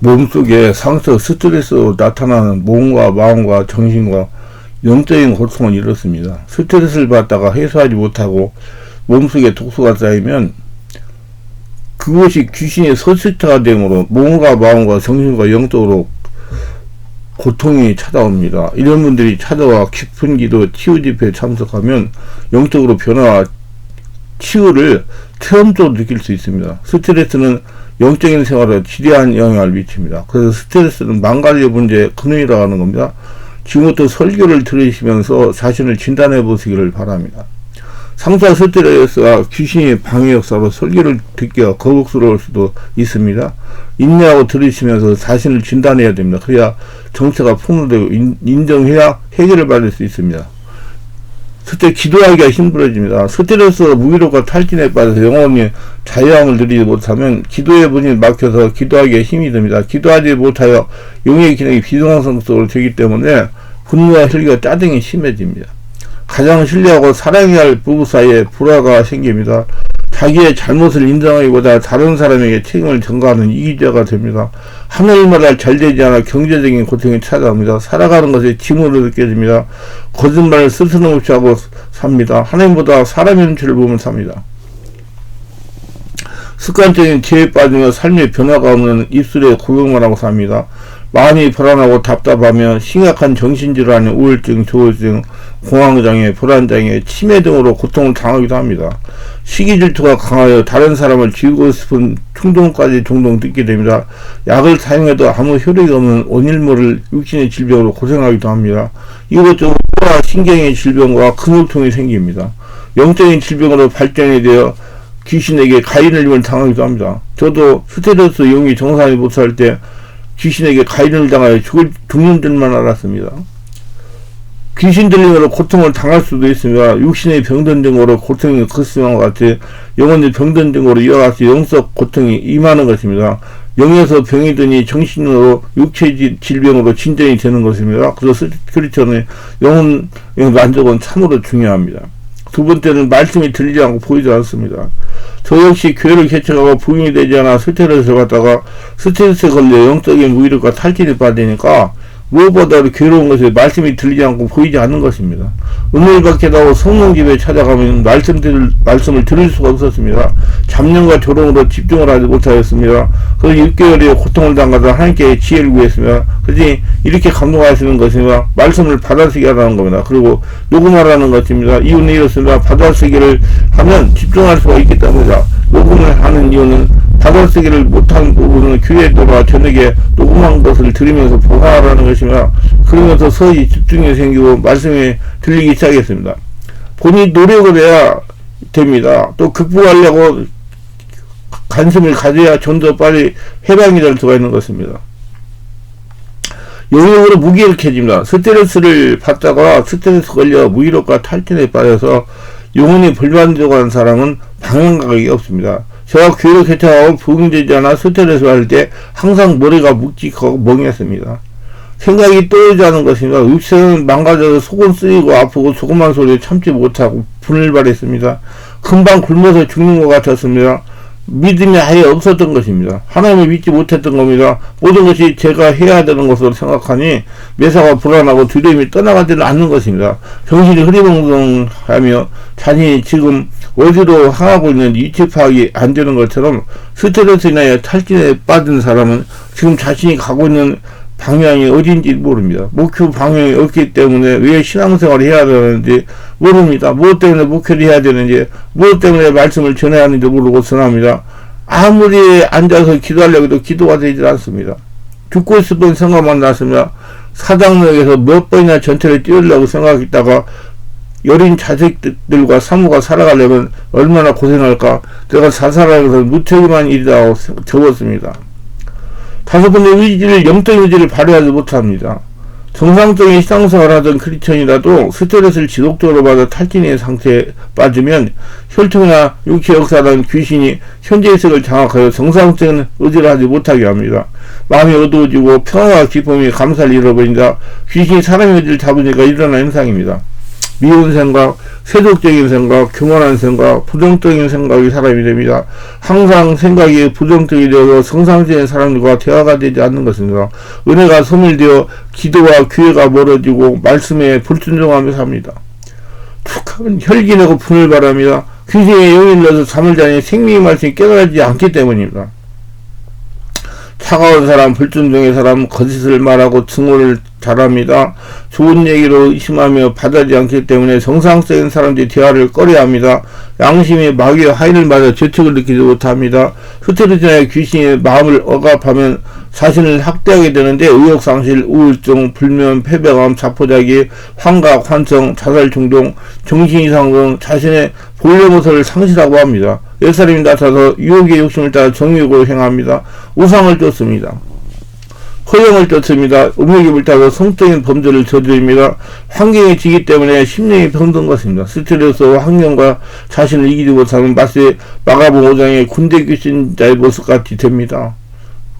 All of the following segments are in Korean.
몸속에 상처 스트레스로 나타나는 몸과 마음과 정신과 영적인 고통은 이렇습니다. 스트레스를 받다가 해소하지 못하고 몸속에 독소가 쌓이면 그것이 귀신의 서식자가 되므로 몸과 마음과 정신과 영적으로 고통이 찾아옵니다. 이런 분들이 찾아와 깊은 기도 치유 집회에 참석하면 영적으로 변화와 치유를 체험적으로 느낄 수 있습니다. 스트레스는 영적인 생활에 지대한 영향을 미칩니다. 그래서 스트레스는 망가질 문제의 근원이라고 하는 겁니다. 지금부터 설교를 들으시면서 자신을 진단해 보시기를 바랍니다. 상사 스트레스가 귀신의 방해 역사로 설교를 듣기가 거북스러울 수도 있습니다. 인내하고 들으시면서 자신을 진단해야 됩니다. 그래야 정체가 폭로되고 인정해야 해결을 받을 수 있습니다. 그때 기도하기가 힘들어집니다. 스트레스, 무기력과 탈진에 빠져서 영혼이 자유함을 누리지 못하면 기도의 문이 막혀서 기도하기가 힘이 듭니다. 기도하지 못하여 영의 기능이 비정상적으로 되기 때문에 분노와 혈기가 짜증이 심해집니다. 가장 신뢰하고 사랑해야 할 부부 사이에 불화가 생깁니다. 자기의 잘못을 인정하기보다 다른 사람에게 책임을 전가하는 이기자가 됩니다. 하늘마다 잘 되지 않아 경제적인 고통이 찾아옵니다. 살아가는 것이 짐으로 느껴집니다. 거짓말을 스스럼없이 하고 삽니다. 하나님보다 사람의 눈치를 보면 삽니다. 습관적인 죄에 빠지며 삶의 변화가 없는 입술에 고용만 하고 삽니다. 마음이 불안하고 답답하며 심각한 정신질환, 우울증, 조울증, 공황장애, 불안장애, 치매 등으로 고통을 당하기도 합니다. 시기 질투가 강하여 다른 사람을 죽이고 싶은 충동까지 종종 듣게 됩니다. 약을 사용해도 아무 효력이 없는 원일 모를 육신의 질병으로 고생하기도 합니다. 이것저것 신경의 질병과 근육통이 생깁니다. 영적인 질병으로 발전이 되어 귀신에게 가인을 당하기도 합니다. 저도 스테로스 용이 정상이 못할 때 귀신에게 가인을 당하여 죽을, 죽는 줄만 알았습니다. 귀신 들림으로 고통을 당할 수도 있습니다. 육신의 병든 등으로 고통이 극심한 것 같아 영혼의 병든 등으로 이어가서 영적 고통이 임하는 것입니다. 영에서 병이 드니 정신으로 육체 질병으로 진전이 되는 것입니다. 그래서 스크리처는 영혼의 만족은 참으로 중요합니다. 두 번째는 말씀이 들리지 않고 보이지 않습니다. 저 역시 교회를 개척하고 부인이 되지 않아 스트레스를 받다가 스트레스에 걸려 영적인 무기력과 탈진이 빠지니까 무엇보다도 괴로운 것이 말씀이 들리지 않고 보이지 않는 것입니다. 은혜를 받게 하고 성령 집에 찾아가면 말씀 들, 말씀을 들을 수가 없었습니다. 잡념과 조롱으로 집중을 하지 못하였습니다. 그래서 6개월의 고통을 당하다 하나님께 지혜를 구했습니다. 그러니 이렇게 감동하시는 것입니다. 말씀을 받아쓰게 하라는 겁니다. 그리고 녹음하라는 것입니다. 이유는 이렇습니다. 받아쓰기를 하면 집중할 수가 있기 때문이다. 녹음을 하는 이유는 받아쓰기를 못한 부분은 교회에 돌아 저녁에 녹음한 것을 들으면서 보하라는 것이며 그러면서 서서히 집중이 생기고 말씀이 들리기 시작했습니다. 본인이 노력을 해야 됩니다. 또 극복하려고 관심을 가져야 좀 더 빨리 해방이 될 수가 있는 것입니다. 영역으로 무기력해집니다. 스트레스를 받다가 스트레스 걸려 무기력과 탈진에 빠져서 영혼이 불만족한 사람은 방향각이 없습니다. 제가 교육 개척하고 않아 스트레스 받을 때 항상 머리가 묵직하고 멍했습니다. 생각이 떠오르지 않은 것입니다. 육체는 망가져서 속은 쓰이고 아프고 조그만 소리에 참지 못하고 분을 발했습니다. 금방 굶어서 죽는 것 같았습니다. 믿음이 아예 없었던 것입니다. 하나님을 믿지 못했던 겁니다. 모든 것이 제가 해야 되는 것으로 생각하니 매사가 불안하고 두려움이 떠나가지는 않는 것입니다. 정신이 흐리멍텅하며 자신이 지금 어디로 향하고 있는지 위치 파악이 안 되는 것처럼 스트레스 인하여 탈진에 빠진 사람은 지금 자신이 가고 있는 방향이 어딘지 모릅니다. 목표 방향이 없기 때문에 왜 신앙생활을 해야 되는지 모릅니다. 무엇 때문에 목표를 해야 되는지, 무엇 때문에 말씀을 전해야 하는지 모르고 선합니다. 아무리 앉아서 기도하려고 해도 기도가 되지 않습니다. 죽고 싶은 생각만 났습니다. 사당역에서 몇 번이나 전체를 띄우려고 생각했다가 여린 자식들과 사모가 살아가려면 얼마나 고생할까. 내가 자살하면서 무책임한 일이라고 적었습니다. 다섯 번째 의지를, 영적 의지를 발휘하지 못합니다. 정상적인 신앙생활 하던 크리스천이라도 스트레스를 지속적으로 받아 탈진의 상태에 빠지면 혈통이나 육체 역사라는 귀신이 현재의식을 장악하여 정상적인 의지를 하지 못하게 합니다. 마음이 어두워지고 평화와 기쁨이 감사를 잃어버린다. 귀신이 사람의 의지를 잡으니까 일어나는 현상입니다. 미운 생각, 세속적인 생각, 교만한 생각, 부정적인 생각이 사람이 됩니다. 항상 생각이 부정적이 되어서 성상적인 사람들과 대화가 되지 않는 것입니다. 은혜가 소멸되어 기도와 기회가 멀어지고 말씀에 불순종하며 삽니다. 툭하면 혈기 내고 분을 바랍니다. 귀신의 영을 넣어서 잠을 자니 생명의 말씀이 깨달아지지 않기 때문입니다. 차가운 사람, 불순종의 사람, 거짓을 말하고 증오를 잘합니다. 좋은 얘기로 의심하며 받아지 않기 때문에 정상적인 사람들이 대화를 꺼려 합니다. 양심이 마귀의 하인을 맞아 죄책을 느끼지 못합니다. 스트레스나 귀신의 마음을 억압하면 자신을 학대하게 되는데 의욕상실, 우울증, 불면, 패배감, 자포자기, 환각, 환청, 자살 중독, 정신이상 등 자신의 본래 모습을 상실하고 합니다. 옛사람이 나타나서 유혹의 욕심을 따라 정욕으로 행합니다. 우상을 쫓습니다. 허영을 쫓습니다. 음욕이 불타서 성적인 범죄를 저지릅니다. 환경이 지기 때문에 심령이 병든 것입니다. 스트레스와 환경과 자신을 이기지 못하는 마치 마가봉 5장의 군대 귀신자의 모습같이 됩니다.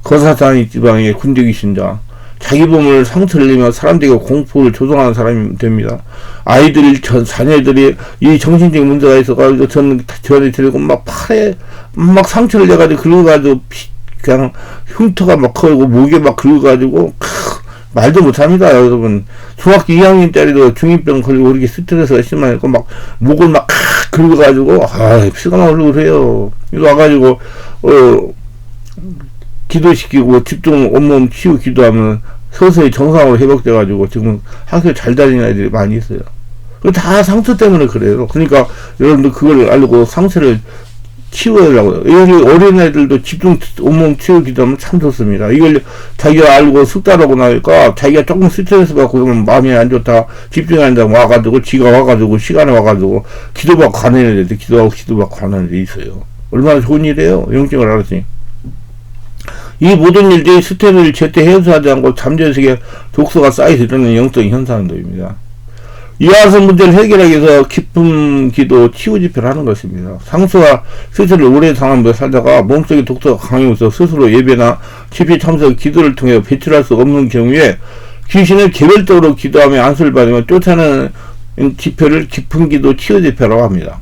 거사산이 지방의 군대 귀신자. 자기 몸을 상처를 내며 사람들에게 공포를 조성하는 사람이 됩니다. 아이들, 전, 자녀들이 이 정신적인 문제가 있어가지고 저는 저한테 들고 막 팔에 막 상처를 내가지고 긁어가지고 피, 그냥 흉터가 막 커고 목에 막 긁어가지고 크, 말도 못합니다 여러분 중학교 2학년 짜리도 중이병 걸리고 그렇게 스트레스가 심하니까 막 목을 막 긁어가지고 아 피가 나오려고 그래요 이거 와가지고 어 기도시키고 집중 온몸 치유 기도하면 서서히 정상으로 회복돼가지고 지금 학교 잘 다니는 아이들이 많이 있어요. 그 다 상처 때문에 그래요. 그러니까 여러분들 그걸 알고 상처를 치워야라고요. 여기 어린애들도 집중 온몸 치유 기도 하면 참 좋습니다. 이걸 자기가 알고 숙달하고 나니까 자기가 조금 스트레스 받고 그러면 마음이 안 좋다. 집중이 안 된다고 와가지고 지가 와가지고 시간에 와가지고 기도받고 가는 애들 기도하고 기도받고 가는 애들이 있어요. 얼마나 좋은 일이에요. 영적을 알았으니. 이 모든 일들이 스트레스를 제때 해소하지 않고 잠재의식에 독소가 드러나는 영적인 현상들입니다. 이와 같은 문제를 해결하기 위해서 기쁨 기도 치유 집회를 하는 것입니다. 상수와 스스로를 오래 당하며 살다가 몸속에 독소가 강해서 스스로 예배나 집회 참석 기도를 통해 배출할 수 없는 경우에 귀신을 개별적으로 기도하며 안수를 받으며 쫓아내는 집회를 기쁨 기도 치유 집회라고 합니다.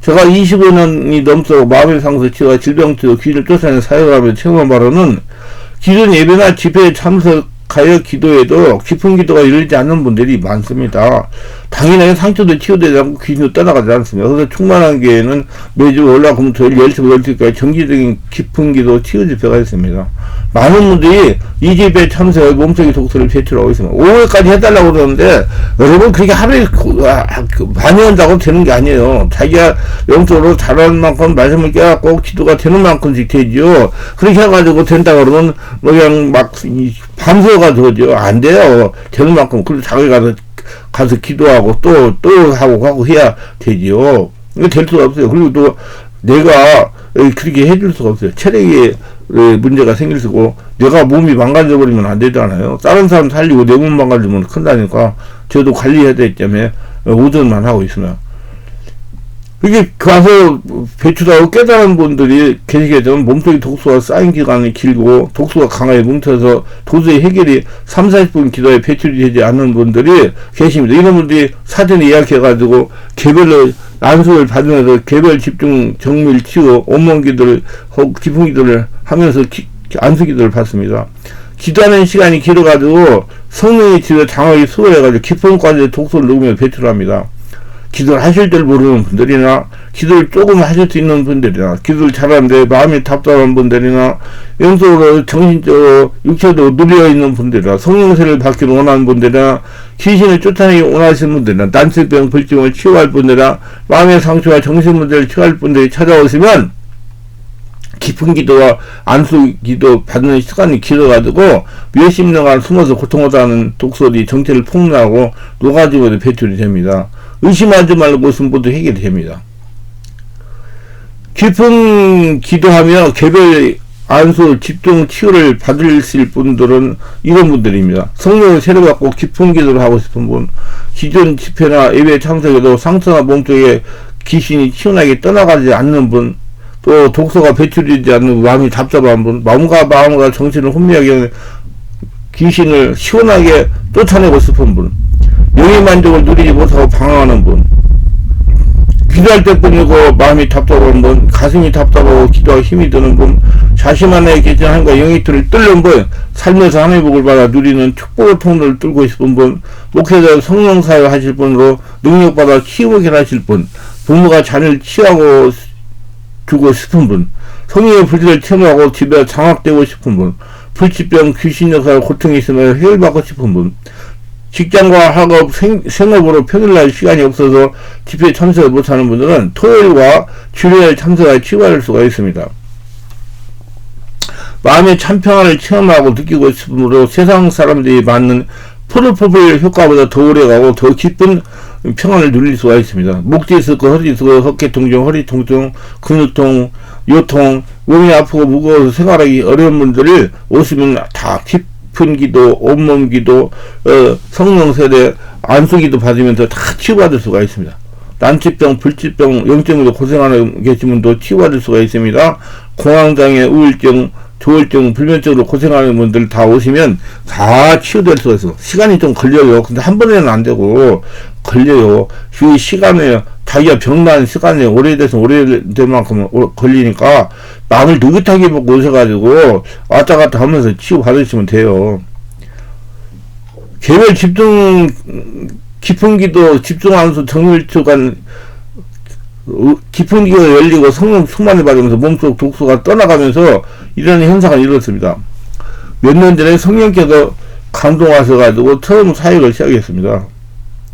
제가 25년이 넘도록 마음의 상처 치유와 질병 치유 귀를 쫓아내는 사역하며 체험한 바로는 기존 예배나 집회에 참석 하여 기도에도 깊은 기도가 이르지 않는 분들이 많습니다. 당연하게 상처도 치유되지 않고 귀신도 떠나가지 않습니다. 그래서 충만한 교회는 매주 월화 금토일 10시부터 12시까지 정기적인 깊은 기도 치유 집회가 있습니다. 많은 분들이 이 집에 참석해 몸속의 독소를 배출하고 있습니다. 5회까지 해달라고 그러는데 여러분 그게 하루에 그, 아, 그 많이 한다고 되는 게 아니에요. 자기가 영적으로 잘하는 만큼 말씀을 깨닫고 기도가 되는 만큼씩 되죠. 그렇게 해가지고 된다 그러면 뭐 그냥 막 밤새가지고죠. 안 돼요. 되는 만큼 그리고 자기 가서 가서 기도하고 또 또 하고 하고 해야 되지요. 될 수가 없어요. 그리고 또 내가 그렇게 해줄 수가 없어요. 체력에 문제가 생길 수고 내가 몸이 망가져 버리면 안 되잖아요. 다른 사람 살리고 내 몸 망가지면 큰다니까 저도 관리해야 되기 때문에 오전만 하고 있으면 이게 가서 배출하고 깨달은 분들이 계시게 되면 몸속에 독소가 쌓인 기간이 길고 독소가 강하게 뭉쳐서 도저히 해결이 3, 40분 기도에 배출이 되지 않는 분들이 계십니다. 이런 분들이 사전에 예약해가지고 개별로 안수를 받으면서 개별 집중 정밀 치유 온몸 기도를 깊은 기도를 하면서 기, 안수 기도를 받습니다. 기도하는 시간이 길어가지고 성령의 지에 장하게 수월해가지고 깊은 과제 독소를 녹으며 배출합니다. 기도를 하실 줄 모르는 분들이나 기도를 조금 하실 수 있는 분들이나 기도를 잘하는데 마음이 답답한 분들이나 영적으로 정신적으로 육체적으로 누려 있는 분들이나 성령세를 받기를 원하는 분들이나 귀신을 쫓아내기 원하시는 분들이나 난치병 불증을 치유할 분들이나 마음의 상처와 정신 문제를 치유할 분들이 찾아오시면 깊은 기도와 안수 기도 받는 시간이 길어가지고 몇십 년간 숨어서 고통하다는 독소리 정체를 폭로하고 녹아지고 배출이 됩니다. 의심하지 말고 승부도 해결이 됩니다. 깊은 기도하며 개별 안수 집중 치유를 받으실 분들은 이런 분들입니다. 성령을 세례 받고 깊은 기도를 하고 싶은 분, 기존 집회나 예배 참석에도 상처나 몸속에 귀신이 치운하게 떠나가지 않는 분, 또 독소가 배출되지 않는 마음이 답답한 분, 마음과 마음과 정신을 혼미하게 귀신을 시원하게 쫓아내고 싶은 분, 영의 만족을 누리지 못하고 방황하는 분, 기도할 때뿐이고 마음이 답답한 분, 가슴이 답답하고 기도하기 힘이 드는 분, 자신만의 계신 하나님과 영의 틀을 뚫는 분, 삶에서 하나님의 복을 받아 누리는 축복의 통로를 뚫고 싶은 분, 목회자 성령 사역 하실 분으로 능력받아 치유를 하실 분, 부모가 자녀를 치유하고 주고 싶은 분, 성령의 불길을 체험하고 집에 장악되고 싶은 분, 불치병, 귀신 역사를 고통이 있으며 해결받고 싶은 분, 직장과 학업, 생, 생업으로 평일날 시간이 없어서 집회에 참석을 못하는 분들은 토요일과 주일에 참석할 치유할 수가 있습니다. 마음의 참 평안을 체험하고 느끼고 싶으므로 세상 사람들이 받는 프로포폴 효과보다 더 오래가고 더 깊은 평안을 누릴 수가 있습니다. 목뒤 있고 허리 있고 어깨 통증, 허리 통증, 근육통, 요통, 몸이 아프고 무거워서 생활하기 어려운 분들이 오시면 다 깊 은 기도, 온몸 기도, 어, 성령 세례, 안수 기도 받으면서 다 치유받을 수가 있습니다. 난치병, 불치병, 영적으로 고생하는 계신 분도 치유받을 수가 있습니다. 공황장애, 우울증, 조울증, 불면증으로 고생하는 분들 다 오시면 다 치유될 수가 있어. 시간이 좀 걸려요. 근데 한 번에는 안 되고, 걸려요. 그 시간에, 자기가 병난 시간이 오래돼서 오래될 만큼 오- 걸리니까, 마음을 느긋하게 먹고 오셔가지고, 왔다 갔다 하면서 치유받으시면 돼요. 개별 집중, 깊은 기도, 집중하면서 정밀초간, 어, 깊은 기가 열리고 성령 충만을 받으면서 몸속 독소가 떠나가면서 이런 현상을 이뤘습니다. 몇 년 전에 성령께서 감동하셔가지고 처음 사역을 시작했습니다.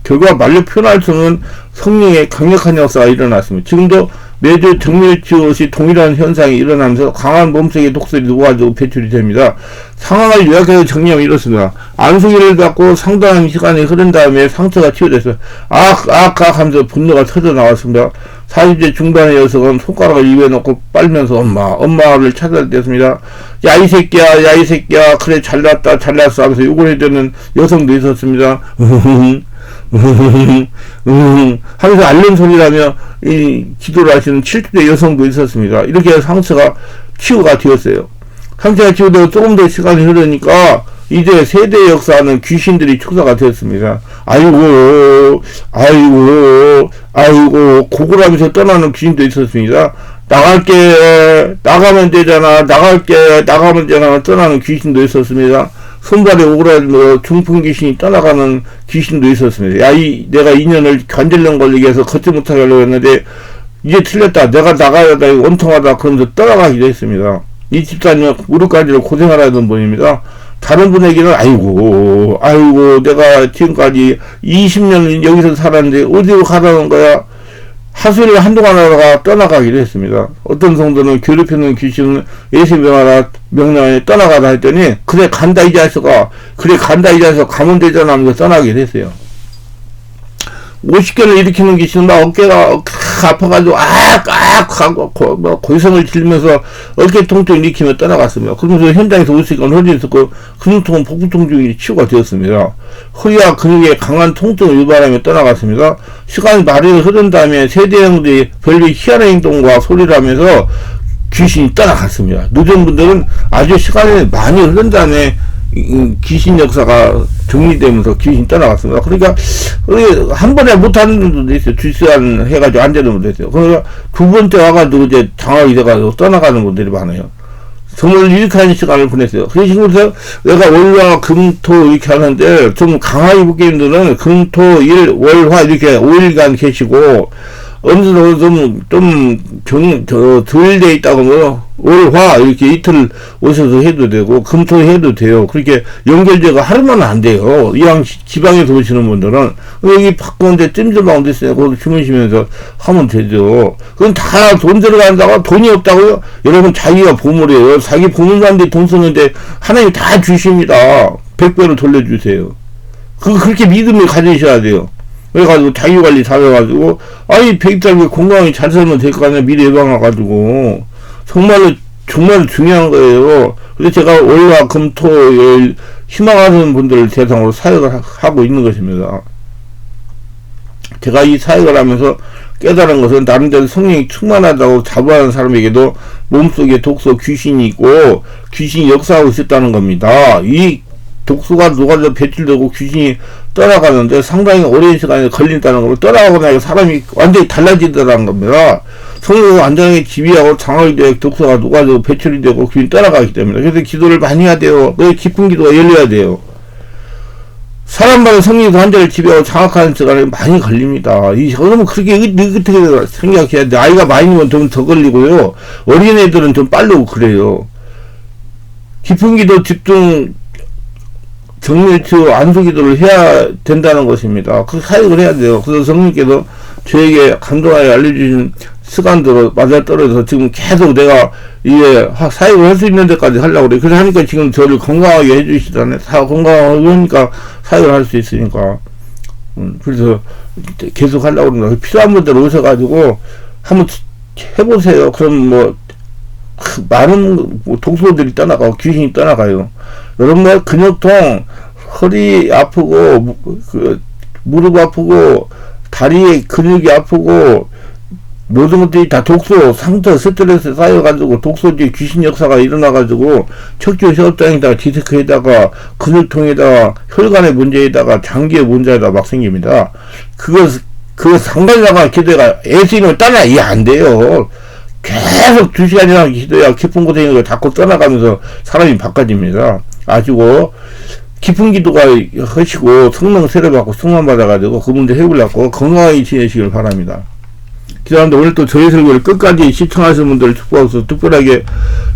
결과 말로 표현할 수 없는 성령의 강력한 역사가 일어났습니다. 지금도 매주 정밀치료시 동일한 현상이 일어나면서 강한 몸속의 독소이 녹아지고 배출이 됩니다. 상황을 요약해서 정리하면 이렇습니다. 안수기를 갖고 상당한 시간이 흐른 다음에 상처가 치유됐어요. 악, 악, 악 하면서 분노가 터져 나왔습니다. 40대 중반의 여성은 손가락을 입에 넣고 빨면서 엄마, 엄마를 찾아댔습니다. 야, 이 새끼야, 야, 이 새끼야, 그래, 잘났다, 잘났어 하면서 욕을 해대는 여성도 있었습니다. 음, 하면서 알림 소리라며 이 기도를 하시는 70대 여성도 있었습니다. 이렇게 상처가 치유가 되었어요. 상처가 치유되고 조금 더 시간이 흐르니까 이제 세대 역사는 귀신들이 축사가 되었습니다. 아이고, 아이고, 아이고, 고구라면서 떠나는 귀신도 있었습니다. 나갈게, 나가면 되잖아, 나갈게, 나가면 되잖아, 떠나는 귀신도 있었습니다. 손발에 오그라들며 중풍 귀신이 떠나가는 귀신도 있었습니다. 야, 이, 내가 인연을 관절염 걸리게 해서 걷지 못하게 하려고 했는데, 이제 틀렸다. 내가 나가야 돼. 원통하다. 그러면서 떠나가기도 했습니다. 이 집사님 무릎까지를 고생하라던 분입니다. 다른 분에게는 아이고 아이고 내가 지금까지 20년 여기서 살았는데 어디로 가라는 거야 하수를 한동안 하다가 떠나가기로 했습니다. 어떤 성도는 괴롭히는 귀신은 예수 명하라 명령에 떠나가라 했더니 그래 간다 이 자식아 그래 간다 이 자식아 가면 되잖아 하면서 떠나기로 했어요. 50개를 일으키는 귀신은 막 어깨가 어, 아파가지고 아악 하고 고, 뭐 고성을 지르면서 어깨 통증 일으키며 떠나갔습니다. 그러면서 현장에서 오시건 허리 있었고 근육통은 복부 통증이 치유가 되었습니다. 허리와 근육에 강한 통증을 유발하며 떠나갔습니다. 시간이 말이 흐른 다음에 세대 형들이 별로 희한한 행동과 소리를 하면서 귀신이 떠나갔습니다. 늦은 분들은 아주 시간이 많이 흐른 다음에 이 귀신 역사가 정리되면서 귀신이 떠나갔습니다. 그러니까 한 번에 못하는 분들도 있어요. 주시한 해가지고 안 되는 분도 있어요. 그러니까 두 번째 와가지고 이제 장악이 돼가지고 떠나가는 분들이 많아요. 정말 유익한 시간을 보냈어요. 그래서 지금부터 내가 월화, 금, 토 이렇게 하는데 좀 강하게 붙기는 분들은 금, 토, 일, 월, 화 이렇게 5일간 계시고 정도 좀, 좀, 정, 저, 덜돼 있다고 뭐, 월, 화, 이렇게 이틀 오셔서 해도 되고, 금 토 해도 돼요. 그렇게 연결제가 하루만 안 돼요. 이왕 시- 지방에서 오시는 분들은, 여기 바꾸는데 찜질방 데 있어요. 거기 주무시면서 하면 되죠. 그건 다 돈 들어간다고 돈이 없다고요? 여러분, 자기가 보물이에요. 자기 보물한데 돈 쓰는데, 하나님 다 주십니다. 백배로 돌려주세요. 그, 그렇게 믿음을 가지셔야 돼요. 그래가지고 자기 관리 잘해가지고 아이 백달기 건강히 잘 살면 될 거 아니야 미래 예방해가지고 정말로 정말 중요한 거예요. 그래서 제가 월화 금 토 일 희망하는 분들을 대상으로 사역을 하- 하고 있는 것입니다. 제가 이 사역을 하면서 깨달은 것은 나름대로 성령이 충만하다고 자부하는 사람에게도 몸속에 독소 귀신이 있고 귀신이 역사하고 있었다는 겁니다. 이 독소가 녹아져 배출되고 귀신이 떠나가는데 상당히 오랜 시간이 걸린다는 거로 떠나가고 나니까 사람이 완전히 달라지더라는 겁니다. 성령을 완전하게 지휘하고 장악되어 독소가 녹아져 배출이 되고 귀신이 떠나가기 때문에 그래서 기도를 많이 해야 돼요. 그 깊은 기도가 열려야 돼요. 사람마다 성령이 환자를 지배하고 장악하는 시간이 많이 걸립니다. 이, 그러면 그렇게 느긋하게 생각해야 돼. 아이가 많이 면 좀 더 걸리고요. 어린애들은 좀 빠르고 그래요. 깊은 기도 집중 정밀치 안수 기도를 해야 된다는 것입니다. 그 사역을 해야 돼요. 그래서 성령께서 저에게 감동하여 알려주신 시간대로 맞아떨어져서 지금 계속 내가 하- 사역을 할 수 있는 데까지 하려고 그래. 그래 하니까 지금 저를 건강하게 해주시다네. 사, 건강하게 하니까 사역을 할 수 있으니까. 음, 그래서 계속 하려고 그러는데 필요한 분들 오셔가지고 한번 해보세요. 그럼 뭐 크- 많은 뭐 독소들이 떠나가고 귀신이 떠나가요. 여러분들 근육통, 허리 아프고 무- 그 무릎 아프고 다리에 근육이 아프고 모든 것들이 다 독소, 상처, 스트레스 쌓여가지고 독소지 귀신 역사가 일어나가지고 척추 협장에다가 디스크에다가 근육통에다가 혈관의 문제에다가 장기의 문제에다 막 생깁니다. 그거 그 상관자가 기도가 애쓰이면 떠나 이해 안 돼요. 계속 두 시간이나 기도야 깊은 걸 자꾸 떠나가면서 사람이 바꿔집니다. 아시고 깊은 기도가 하시고 성령 세례 받고 승만 받아가지고 그 문제 해보려고 건강하게 지내시길 바랍니다. 기도하는데 오늘 또 저희 설교를 끝까지 시청하시는 분들을 축복하셔서 특별하게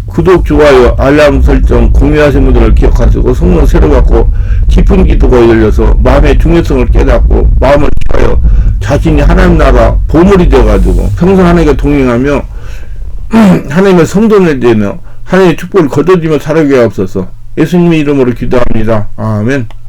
구독, 좋아요, 알람 설정, 공유하시는 분들을 기억하시고 성령 세례 받고 깊은 기도가 열려서 마음의 중요성을 깨닫고 마음을 하여 자신이 하나님 나라 보물이 되어가지고 평생 하나님과 동행하며 하나님의 성도를 되며 하나님의 축복을 거둬들이며 살아가게 하옵소서. 예수님의 이름으로 기도합니다. 아멘